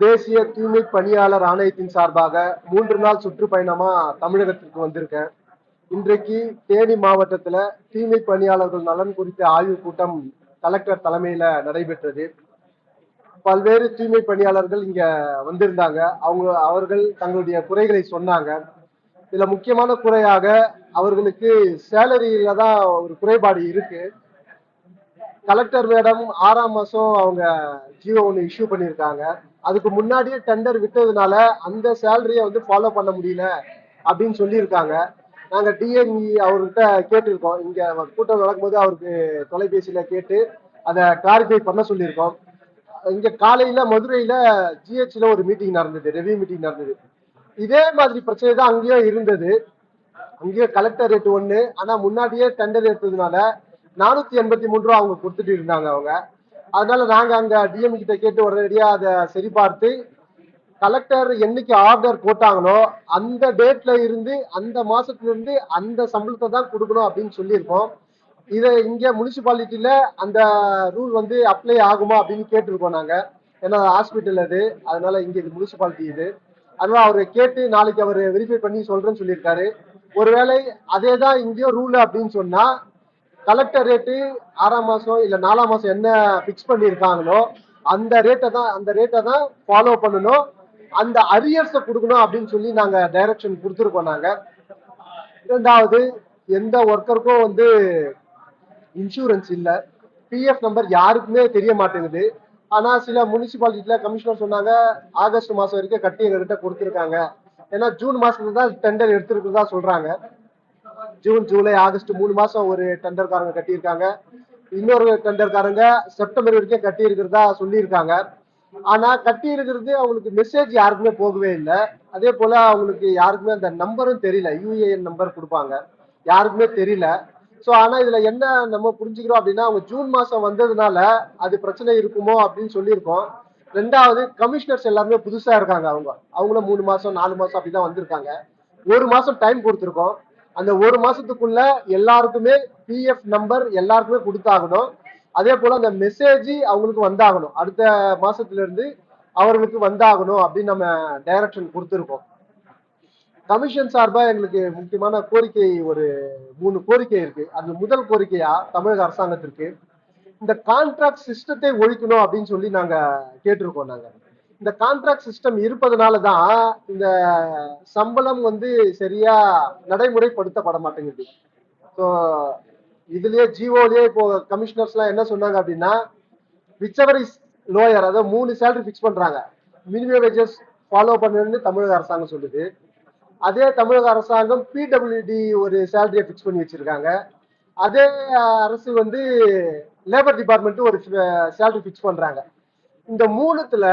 தேசிய தூய்மை பணியாளர் ஆணையத்தின் சார்பாக மூன்று நாள் சுற்றுப்பயணமா தமிழகத்திற்கு வந்திருக்கேன். இன்றைக்கு தேனி மாவட்டத்துல தூய்மை பணியாளர்கள் நலன் குறித்த ஆய்வுக் கூட்டம் கலெக்டர் தலைமையில நடைபெற்றது. பல்வேறு தூய்மை பணியாளர்கள் இங்க வந்திருந்தாங்க. அவங்க அவர்கள் தங்களுடைய குறைகளை சொன்னாங்க. இதுல முக்கியமான குறையாக அவர்களுக்கு சேலரியில தான் ஒரு குறைபாடு இருக்கு. கலெக்டர் மேடம் ஆறாம் மாசம் அவங்க ஜியோ ஒன்று இஷ்யூ பண்ணியிருக்காங்க அதுக்கு முன்னாடியே டெண்டர் விட்டதுனால அந்த சேலரியை வந்து ஃபாலோ பண்ண முடியல அப்படின்னு சொல்லியிருக்காங்க. நாங்கள் டிஎன்இ அவர்கிட்ட கேட்டிருக்கோம். இங்கே கூட்டம் நடக்கும்போது அவருக்கு தொலைபேசியில் கேட்டு அதை கிளாரிஃபை பண்ண சொல்லியிருக்கோம். இங்கே காலையில் மதுரையில் ஜிஹெச்சில் ஒரு மீட்டிங் நடந்தது ரெவியூ மீட்டிங் நடந்தது. இதே மாதிரி பிரச்சனை தான் அங்கேயும் இருந்தது. அங்கேயும் கலெக்டர் ரேட் ஒன்று ஆனால் முன்னாடியே டெண்டர் எடுத்ததுனால நானூற்றி எண்பத்தி மூணு ரூபா அவங்க கொடுத்துட்டு இருந்தாங்க அவங்க. அதனால நாங்க அங்க டிஎம் கிட்ட கேட்டு உடனடியா அதை சரிபார்த்து கலெக்டர் என்னைக்கு ஆர்டர் போட்டாங்களோ அந்த டேட்ல இருந்து அந்த மாசத்துல இருந்து அந்த சம்பளத்தை தான் கொடுக்கணும் அப்படின்னு சொல்லியிருக்கோம். இதை இங்க முனிசிபாலிட்டியில அந்த ரூல் வந்து அப்ளை ஆகுமா அப்படின்னு கேட்டிருக்கோம் நாங்க. ஏன்னா ஹாஸ்பிட்டல் அது. அதனால இங்க இது முனிசிபாலிட்டி இது. அதனால அவரை கேட்டு நாளைக்கு அவர் வெரிஃபை பண்ணி சொல்றேன்னு சொல்லியிருக்காரு. ஒருவேளை அதே தான் இங்கேயும் ரூல் அப்படின்னு சொன்னா கலெக்டர் ரேட்டு ஆறாம் மாசம் இல்ல நாலாம் மாசம் என்ன பிக்ஸ் பண்ணியிருக்காங்களோ அந்த ரேட்டை தான் அந்த ரேட்டை தான் ஃபாலோ பண்ணணும். அந்த அரியர்ஸை கொடுக்கணும் அப்படின்னு சொல்லி நாங்க டைரக்ஷன் கொடுத்துருக்கோம் நாங்க. இரண்டாவது எந்த ஒர்க்கருக்கும் வந்து இன்சூரன்ஸ் இல்ல. பிஎஃப் நம்பர் யாருக்குமே தெரிய மாட்டேங்குது. ஆனா சில முனிசிபாலிட்டியில கமிஷனர் சொன்னாங்க ஆகஸ்ட் மாசம் வரைக்கும் கட்டி எங்ககிட்ட கொடுத்துருக்காங்க. ஏன்னா ஜூன் மாசத்துல தான் டெண்டர் எடுத்துருக்குதா சொல்றாங்க. ஜூன் ஜூலை ஆகஸ்ட் மூணு மாசம் ஒரு டெண்டர்காரங்க கட்டியிருக்காங்க. இன்னொரு டெண்டர்காரங்க செப்டம்பர் வரைக்கும் கட்டி இருக்கிறதா சொல்லியிருக்காங்க. ஆனா கட்டி இருக்கிறது அவங்களுக்கு மெசேஜ் யாருக்குமே போகவே இல்லை. அதே போல அவங்களுக்கு யாருக்குமே அந்த நம்பரும் தெரியல. யூஏஎன் நம்பர் கொடுப்பாங்க. யாருக்குமே தெரியல. ஸோ ஆனா இதுல என்ன நம்ம புரிஞ்சுக்கிறோம் அப்படின்னா அவங்க ஜூன் மாசம் வந்ததுனால அது பிரச்சனை இருக்குமோ அப்படின்னு சொல்லியிருக்கோம். ரெண்டாவது கமிஷனர்ஸ் எல்லாருமே புதுசா இருக்காங்க அவங்க. அவங்களும் மூணு மாசம் நாலு மாசம் அப்படிதான் வந்திருக்காங்க. ஒரு மாசம் டைம் கொடுத்துருக்கோம். அந்த ஒரு மாசத்துக்குள்ள எல்லாருக்குமே பிஎஃப் நம்பர் எல்லாருக்குமே கொடுத்தாகணும். அதே போல அந்த மெசேஜ் அவங்களுக்கு வந்தாகணும். அடுத்த மாசத்துல இருந்து அவர்களுக்கு வந்தாகணும் அப்படின்னு நம்ம டைரக்ஷன் கொடுத்துருக்கோம். கமிஷன் சார்பா எங்களுக்கு முக்கியமான கோரிக்கை ஒரு மூணு கோரிக்கை இருக்கு. அது முதல் கோரிக்கையா தமிழக அரசாங்கத்திற்கு. இந்த கான்ட்ராக்ட் சிஸ்டத்தை ஒழிக்கணும் அப்படின்னு சொல்லி நாங்க கேட்டிருக்கோம் நாங்க. இந்த கான்ட்ராக்ட் சிஸ்டம் இருப்பதனால தான் இந்த சம்பளம் வந்து சரியா நடைமுறைப்படுத்தப்பட மாட்டேங்குது ஸோ இதுலயே ஜிஓலயே இப்போ கமிஷனர்ஸ்லாம் என்ன சொன்னாங்க அப்படின்னா விச்சவர் இஸ் லோயர் அதாவது மூணு சேலரி ஃபிக்ஸ் பண்றாங்க. மினிமம் வேஜஸ் ஃபாலோ பண்ணணும்னு தமிழக அரசாங்கம் சொல்லுது. அதே தமிழக அரசாங்கம் பிடபிள்யூடி ஒரு சேலரியை ஃபிக்ஸ் பண்ணி வச்சிருக்காங்க. அதே அரசு வந்து லேபர் டிபார்ட்மெண்ட் ஒரு சேலரி ஃபிக்ஸ் பண்றாங்க. இந்த மூணுத்துல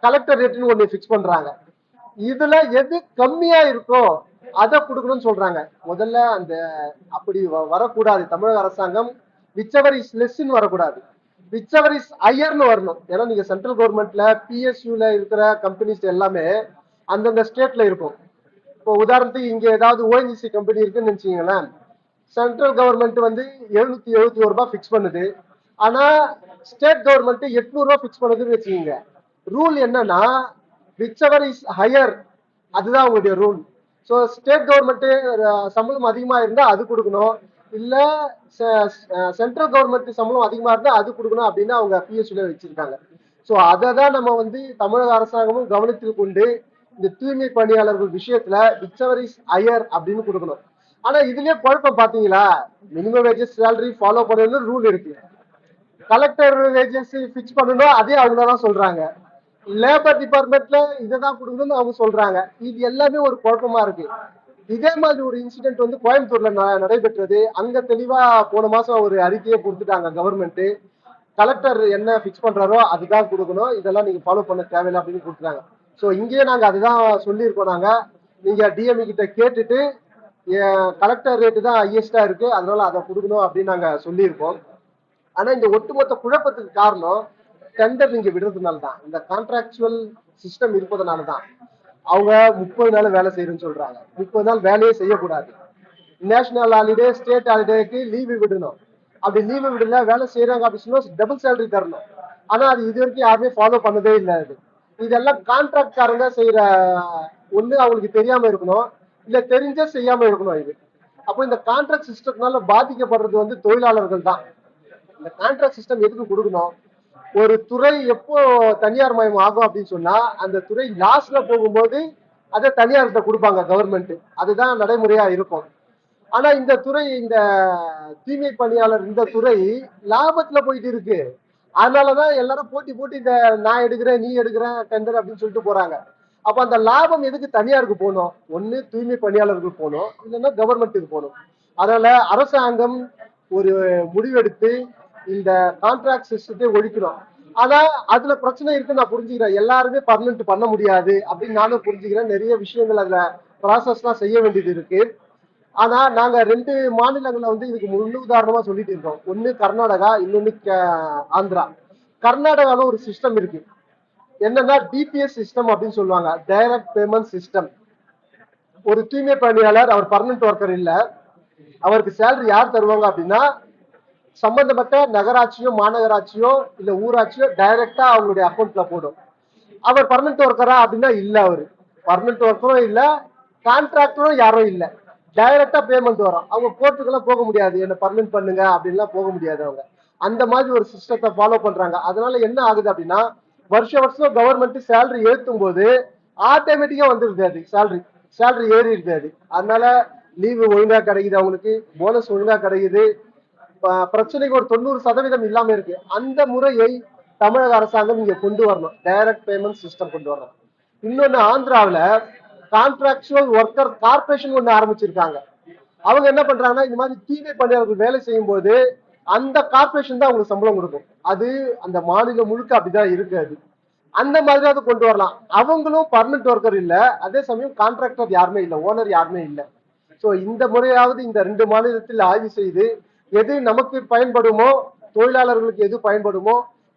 கலெக்டர் ரேட்னு ஒன்று ஃபிக்ஸ் பண்றாங்க. இதுல எது கம்மியா இருக்கோ அதை கொடுக்கணும்னு சொல்றாங்க. முதல்ல அந்த அப்படி வ- வரக்கூடாது. தமிழக அரசாங்கம் விச்சவர் இஸ் லெஸ்ன்னு வரக்கூடாது. விச்சவர் இஸ் ஹையர்னு வரணும். ஏன்னா நீங்க சென்ட்ரல் கவர்மெண்ட்ல பிஎஸ்யூல இருக்கிற கம்பெனிஸ் எல்லாமே அந்தந்த ஸ்டேட்ல இருக்கும். இப்போ உதாரணத்துக்கு இங்க ஏதாவது ஓஎன்ஜிசி கம்பெனி இருக்குன்னு நினைச்சீங்களேன். சென்ட்ரல் கவர்மெண்ட் வந்து எழுநூத்தி எழுபத்தி ஒரு ரூபாய் ஃபிக்ஸ் பண்ணுது. ஆனா ஸ்டேட் கவர்மெண்ட் எட்நூறு ரூபாய் ஃபிக்ஸ் பண்ணுதுன்னு வச்சுக்கோங்க. ரூல் என்னன்னா விச்சவர் இஸ் ஹையர் அதுதான் அவங்களுடைய ரூல் ஸோ ஸ்டேட் கவர்மெண்ட்டு சம்பளம் அதிகமாக இருந்தால் அது கொடுக்கணும். இல்லை சென்ட்ரல் கவர்மெண்ட் சம்பளம் அதிகமாக இருந்தால் அது கொடுக்கணும் அப்படின்னு அவங்க பிஎஸ்சியில் வச்சிருக்காங்க. ஸோ அதை தான் நம்ம வந்து தமிழக அரசாங்கமும் கவனத்தில் கொண்டு இந்த தூய்மை பணியாளர்கள் விஷயத்துல விச்சவர் இஸ் ஹையர் அப்படின்னு கொடுக்கணும். ஆனா இதுலயே குழப்பம் பாத்தீங்களா? மினிமம் வேஜஸ் சேலரி ஃபாலோ பண்ணணும்னு ரூல் இருக்கு. கலெக்டர் வேஜஸ் ஃபிக்ஸ் பண்ணணும் அதே அவங்க தான் சொல்றாங்க. லேபர் டிபார்ட்மெண்ட்ல இதை தான் கொடுக்கணும்னு அவங்க சொல்றாங்க. இது எல்லாமே ஒரு குழப்பமா இருக்கு. இதே மாதிரி ஒரு இன்சிடென்ட் வந்து கோயம்புத்தூர்ல ந- நடைபெற்றது. அங்க தெளிவா போன மாசம் ஒரு அறிக்கையை கொடுத்துட்டாங்க கவர்மெண்ட் கலெக்டர் என்ன ஃபிக்ஸ் பண்றாரோ அதுதான் கொடுக்கணும். இதெல்லாம் நீங்க ஃபாலோ பண்ண தேவையில்லை அப்படின்னு கொடுத்துட்டாங்க. ஸோ இங்கேயே நாங்க அதுதான் சொல்லியிருக்கோம் நாங்க. நீங்க டிஎம்இ கிட்ட கேட்டுட்டு கலெக்டர் ரேட்டு தான் ஹையஸ்டா இருக்கு. அதனால அதை கொடுக்கணும் அப்படின்னு நாங்க சொல்லியிருக்கோம். ஆனா இந்த ஒட்டுமொத்த குழப்பத்துக்கு காரணம் டெண்டர் நீங்க விடுறதுனால தான் இந்த கான்ட்ராக்சுவல் சிஸ்டம் இருப்பதனால தான் அவங்க முப்பது நாள் வேலை செய்யறேன்னு சொல்றாங்க. முப்பது நாள் வேலையே செய்யக்கூடாது. நேஷனல் ஹாலிடே ஸ்டேட் ஹாலிடேக்கு லீவு விடணும். அப்படி லீவு விடல வேலை செய்யறாங்க அப்படின்னு டபுள் சேலரி தரணும். ஆனா அது இது வரைக்கும் யாருமே ஃபாலோ பண்ணதே இல்லை அது. இதெல்லாம் கான்ட்ராக்ட்காரங்க செய்யற ஒண்ணு அவங்களுக்கு தெரியாம இருக்கணும். இல்ல தெரிஞ்சே செய்யாம இருக்கணும் இது. அப்போ இந்த கான்ட்ராக்ட் சிஸ்டத்தினால பாதிக்கப்படுறது வந்து தொழிலாளர்கள் தான் இந்த கான்ட்ராக்ட் சிஸ்டம் எதுக்கு கொடுக்கணும்? ஒரு துறை எப்போ தனியார் மயம் ஆகும் அப்படின்னு சொன்னா அந்த துறை லாஸ்ட்ல போகும்போது அதை தனியார்கிட்ட கொடுப்பாங்க கவர்மெண்ட் அதுதான் நடைமுறையா இருக்கும். ஆனா இந்த துறை இந்த தூய்மை பணியாளர் இந்த துறை லாபத்துல போயிட்டு இருக்கு. அதனாலதான் எல்லாரும் போட்டி போட்டு இந்த நான் எடுக்கிறேன் நீ எடுக்கிறேன் டெண்டர் அப்படின்னு சொல்லிட்டு போறாங்க. அப்ப அந்த லாபம் எதுக்கு தனியாருக்கு போகணும்? ஒண்ணு தூய்மை பணியாளர்கள் போகணும். இல்லைன்னா கவர்மெண்ட்டுக்கு போகணும். அதனால அரசாங்கம் ஒரு முடிவெடுத்து இந்த கான்ட்ராக்ட் சிஸ்டத்தை ஒழிக்கணும் ஆனா அதுல பிரச்சனை இருக்கு நான் புரிஞ்சுக்கிறேன். எல்லாருமே பர்மனெண்ட் பண்ண முடியாது அப்படின்னு நானும் புரிஞ்சுக்கிறேன். நிறைய விஷயங்கள் அதுல ப்ராசஸ்லாம் செய்ய வேண்டியது இருக்கு. ஆனா நாங்க ரெண்டு மாநிலங்கள்ல வந்து இதுக்கு முன்னு உதாரணமா சொல்லிட்டு இருக்கோம். ஒன்னு கர்நாடகா இன்னொன்னு கே- ஆந்திரா. கர்நாடகால ஒரு சிஸ்டம் இருக்கு. என்னன்னா டிபிஎஸ் சிஸ்டம் அப்படின்னு சொல்லுவாங்க. டைரக்ட் பேமெண்ட் சிஸ்டம் ஒரு தூய்மை பணியாளர் அவர் பர்மனன்ட் ஒர்க்கர் இல்ல. அவருக்கு சேலரி யார் தருவாங்க அப்படின்னா சம்பந்தப்பட்ட நகராட்சியோ மாநகராட்சியோ இல்ல ஊராட்சியோ டைரக்டா அவங்களுடைய அக்கௌண்ட்ல போடும். அவர் பர்மனன்ட் ஒர்க்கரா அப்படின்னா இல்ல அவரு. பர்மனன்ட் ஒர்க்கரும் இல்ல கான்ட்ராக்டரும் யாரும் இல்ல. டைரக்டா பேமெண்ட் வரும். அவங்க கோர்ட்டுக்கெல்லாம் போக முடியாது. என்ன பர்மனன்ட் பண்ணுங்க அப்படின்லாம் போக முடியாது அவங்க. அந்த மாதிரி ஒரு சிஸ்டத்தை ஃபாலோ பண்றாங்க. அதனால என்ன ஆகுது அப்படின்னா வருஷ வருஷம் கவர்மெண்ட் சேலரி ஏற்றும் போது ஆட்டோமேட்டிக்கா வந்துருது அது. சேலரி சேலரி ஏறி இருக்காது அதனால லீவு ஒழுங்கா கிடைக்குது அவங்களுக்கு. போனஸ் ஒழுங்கா கிடைக்குது. பிரச்சனைக்கு ஒரு தொண்ணூறு சதவீதம் இல்லாம இருக்கு. அந்த முறையை தமிழக அரசாங்கம் இங்க கொண்டு வரணும். டைரக்ட் பேமெண்ட் சிஸ்டம் கொண்டு வரணும். இன்னொன்னு ஆந்திராவுல கான்ட்ராக்சுவல் ஒர்க்கர் கார்பரேஷன் ஒண்ணு ஆரம்பிச்சிருக்காங்க. அவங்க என்ன பண்றாங்கன்னா இந்த மாதிரி தீமை பணியாளர்கள் வேலை செய்யும் போது அந்த கார்பரேஷன் தான் அவங்களுக்கு சம்பளம் கொடுக்கும். அது அந்த மாநிலம் முழுக்க அப்படிதான் இருக்கு அது. அந்த மாதிரி அதை கொண்டு வரலாம். அவங்களும் பர்மனன்ட் ஒர்க்கர் இல்ல. அதே சமயம் கான்ட்ராக்டர் யாருமே இல்லை. ஓனர் யாருமே இல்லை. ஸோ இந்த முறையாவது இந்த ரெண்டு மாநிலத்தில் ஆய்வு செய்து எது நமக்கு பயன்படுமோ தொழிலாளர்களுக்கு எது பயன்படுமோ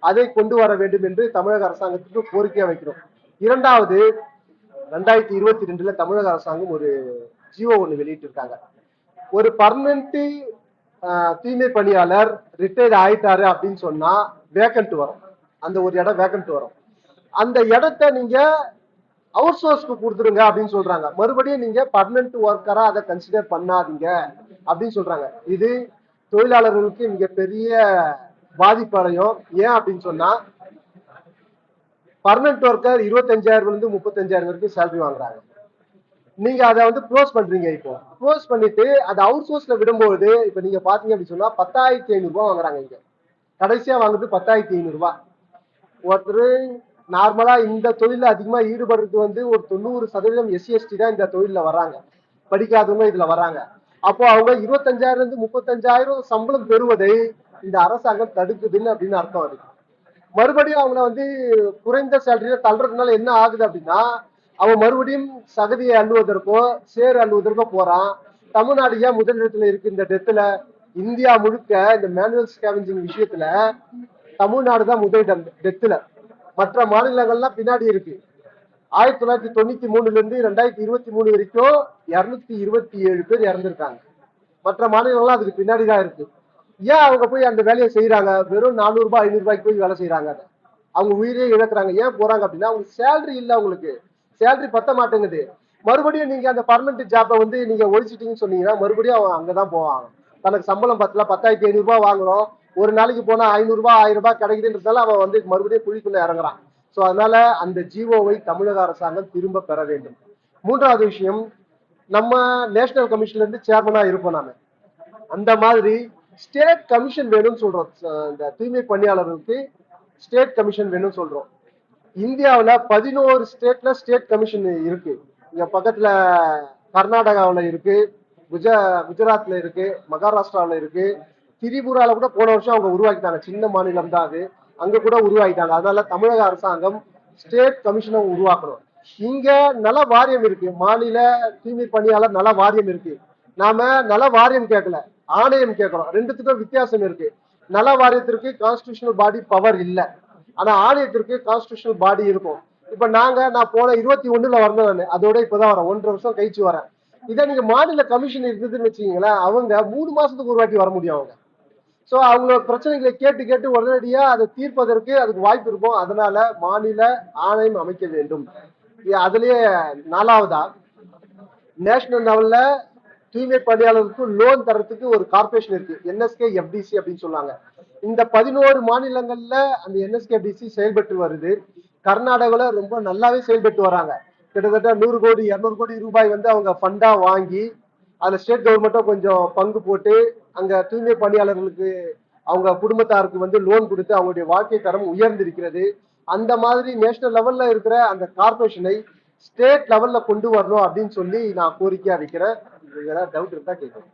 அதை கொண்டு வர வேண்டும் என்று தமிழக அரசாங்கத்துக்கு கோரிக்கையா வைக்கிறோம். இரண்டாவது ரெண்டாயிரத்தி இருபத்தி ரெண்டுல தமிழக அரசாங்கம் ஒரு ஜியோ வெளியிட்டு வெளியிட்டிருக்காங்க. ஒரு பர்மனன்ட் தூய்மை பணியாளர் ரிட்டையர்ட் ஆயிட்டாரு அப்படின்னு சொன்னா வேக்கன்ட் வரும். அந்த ஒரு இடம் வேக்கன்ட் வரும். அந்த இடத்த நீங்க அவுட் சோர்ஸ்க்கு கொடுத்துருங்க அப்படின்னு சொல்றாங்க. மறுபடியும் நீங்க பர்மனன்ட் ஒர்க்கரா அதை கன்சிடர் பண்ணாதீங்க அப்படின்னு சொல்றாங்க. இது தொழிலாளர்களுக்கு மிகப்பெரிய பாதிப்பு அடையும். ஏன் அப்படின்னு சொன்னா பர்மனன்ட் ஒர்க்கர் இருபத்தஞ்சாயிரம் இருந்து முப்பத்தஞ்சாயிரம் வரைக்கும் சேலரி வாங்குறாங்க. நீங்க அதை வந்து க்ளோஸ் பண்றீங்க இப்போ. க்ளோஸ் பண்ணிட்டு அதை அவுட் சோர்ஸ்ல விடும்போது இப்ப நீங்க பாத்தீங்க அப்படின்னு சொன்னா பத்தாயிரத்தி ஐநூறு ரூபாய் வாங்குறாங்க இங்க. கடைசியா வாங்குறது பத்தாயிரத்தி ஐநூறு ரூபாய் ஒருத்தர் நார்மலா இந்த தொழில அதிகமா ஈடுபடுறது வந்து ஒரு தொண்ணூறு சதவீதம் எஸ்சி எஸ்டி தான் இந்த தொழில வராங்க படிக்காதவங்க இதுல வராங்க அப்போ அவங்க இருபத்தஞ்சாயிரம் இருந்து முப்பத்தஞ்சாயிரம் சம்பளம் பெறுவதை இந்த அரசாங்கம் தடுக்குதுன்னு அப்படின்னு அர்த்தம் அதுக்கு மறுபடியும் அவங்கள வந்து குறைந்த சேலரியில தள்ளுறதுனால என்ன ஆகுது அப்படின்னா அவன் மறுபடியும் சகதியை அள்ளுவதற்கோ சேர் அள்ளுவதற்கோ போறான். தமிழ்நாடு ஏன் முதலிடத்துல இருக்கு இந்த டெத்துல இந்தியா முழுக்க இந்த மேனுவல் ஸ்கேவஞ்சிங் விஷயத்துல தமிழ்நாடு தான் முதலிடம் டெத்துல மற்ற மாநிலங்கள்லாம் பின்னாடி இருக்கு. ஆயிரத்தி தொள்ளாயிரத்தி தொண்ணூத்தி மூணுல இருந்து ரெண்டாயிரத்தி இருபத்தி மூணு வரைக்கும் இருநூத்தி இருபத்தி ஏழு பேர் இறந்திருக்காங்க. மற்ற மாநிலங்கள்லாம் அதுக்கு பின்னாடி தான் இருக்கு. ஏன் அவங்க போய் அந்த வேலையை செய்யறாங்க வெறும் நானூறு ரூபாய் ஐநூறு ரூபாய்க்கு போய் வேலை செய்யறாங்க அவங்க உயிரே இழக்கிறாங்க. ஏன் போறாங்க அப்படின்னா அவங்களுக்கு சேலரி இல்லை அவங்களுக்கு. சேலரி பத்த மாட்டேங்குது. மறுபடியும் நீங்க அந்த பர்மனன்ட் ஜாப்பை வந்து நீங்க ஒழிச்சிட்டீங்கன்னு சொன்னீங்கன்னா மறுபடியும் அவன் அங்கதான் போவாங்க. தனக்கு சம்பளம் பத்தல பத்தாயிரத்தி ஐநூறுபா வாங்குறோம். ஒரு நாளைக்கு போனா ஐநூறுபா ஆயிரம் ரூபாய் கிடைக்குதுன்றதால அவன் வந்து மறுபடியும் குழிக்குள்ள இறங்குறான். ஸோ அதனால அந்த ஜிஓவை தமிழக அரசாங்கம் திரும்ப பெற வேண்டும். மூன்றாவது விஷயம் நம்ம நேஷனல் கமிஷன்ல இருந்து சேர்மனா இருப்போம் நாம. அந்த மாதிரி ஸ்டேட் கமிஷன் வேணும்னு சொல்றோம். இந்த தூய்மை பணியாளர்களுக்கு ஸ்டேட் கமிஷன் வேணும்னு சொல்றோம். இந்தியாவில் பதினோரு ஸ்டேட்ல ஸ்டேட் கமிஷன் இருக்கு. இங்க பக்கத்துல கர்நாடகாவில் இருக்கு குஜ குஜராத்ல இருக்கு மகாராஷ்டிராவில் இருக்கு. திரிபுரால கூட போன வருஷம் அவங்க உருவாக்கிட்டாங்க. சின்ன மாநிலம் தான் அது. அங்க கூட உருவாக்கிட்டாங்க அதனால தமிழக அரசாங்கம் ஸ்டேட் கமிஷனை உருவாக்கணும். இங்க நல வாரியம் இருக்கு. மாநில தூய்மை பணியாளர் நல வாரியம் இருக்கு. நாம நல வாரியம் கேட்கல ஆணையம் கேட்கிறோம் ரெண்டுத்துக்கும் வித்தியாசம் இருக்கு. நல வாரியத்திற்கு கான்ஸ்டியூஷனல் பாடி பவர் இல்ல. ஆனா ஆணையத்திற்கு கான்ஸ்டியூஷனல் பாடி இருக்கும். இப்ப நாங்க நான் போன இருபத்தி ஒண்ணுல வந்தேன் நான். அதோட இப்பதான் வரேன். ஒன்றரை வருஷம் கழிச்சு வரேன். இதே நீங்க மாநில கமிஷன் இருந்ததுன்னு வச்சுக்கீங்களேன் அவங்க மூணு மாசத்துக்கு ஒரு வாட்டி வர முடியும் அவங்க. ஸோ அவங்களோட பிரச்சனைகளை கேட்டு கேட்டு உடனடியாக அதை தீர்ப்பதற்கு அதுக்கு வாய்ப்பு இருக்கும் அதனால மாநில ஆணையம் அமைக்க வேண்டும். அதுலேயே அதுலயே நாலாவதா? நேஷனல் லெவல்ல தூய்மை பணியாளருக்கு லோன் தரத்துக்கு ஒரு கார்பரேஷன் இருக்கு. என்எஸ்கே எஃப்டிசி அப்படின்னு சொல்லுவாங்க. இந்த பதினோரு மாநிலங்கள்ல அந்த என்எஸ்கே எஃப்டிசி செயல்பட்டு வருது. கர்நாடகாவில் ரொம்ப நல்லாவே செயல்பட்டு வராங்க. கிட்டத்தட்ட நூறு கோடி இரநூறு கோடி ரூபாய் வந்து அவங்க ஃபண்டா வாங்கி அதுல ஸ்டேட் கவர்மெண்ட்டும் கொஞ்சம் பங்கு போட்டு அங்க தூய்மை பணியாளர்களுக்கு அவங்க குடும்பத்தாருக்கு வந்து லோன் கொடுத்து அவங்களுடைய வாழ்க்கை தரம் உயர்ந்திருக்கிறது. அந்த மாதிரி நேஷனல் லெவல்ல இருக்கிற அந்த கார்பரேஷனை ஸ்டேட் லெவல்ல கொண்டு வரணும் அப்படின்னு சொல்லி நான் கோரிக்கையா வைக்கிறேன். டவுட் இருந்தா கேட்கணும்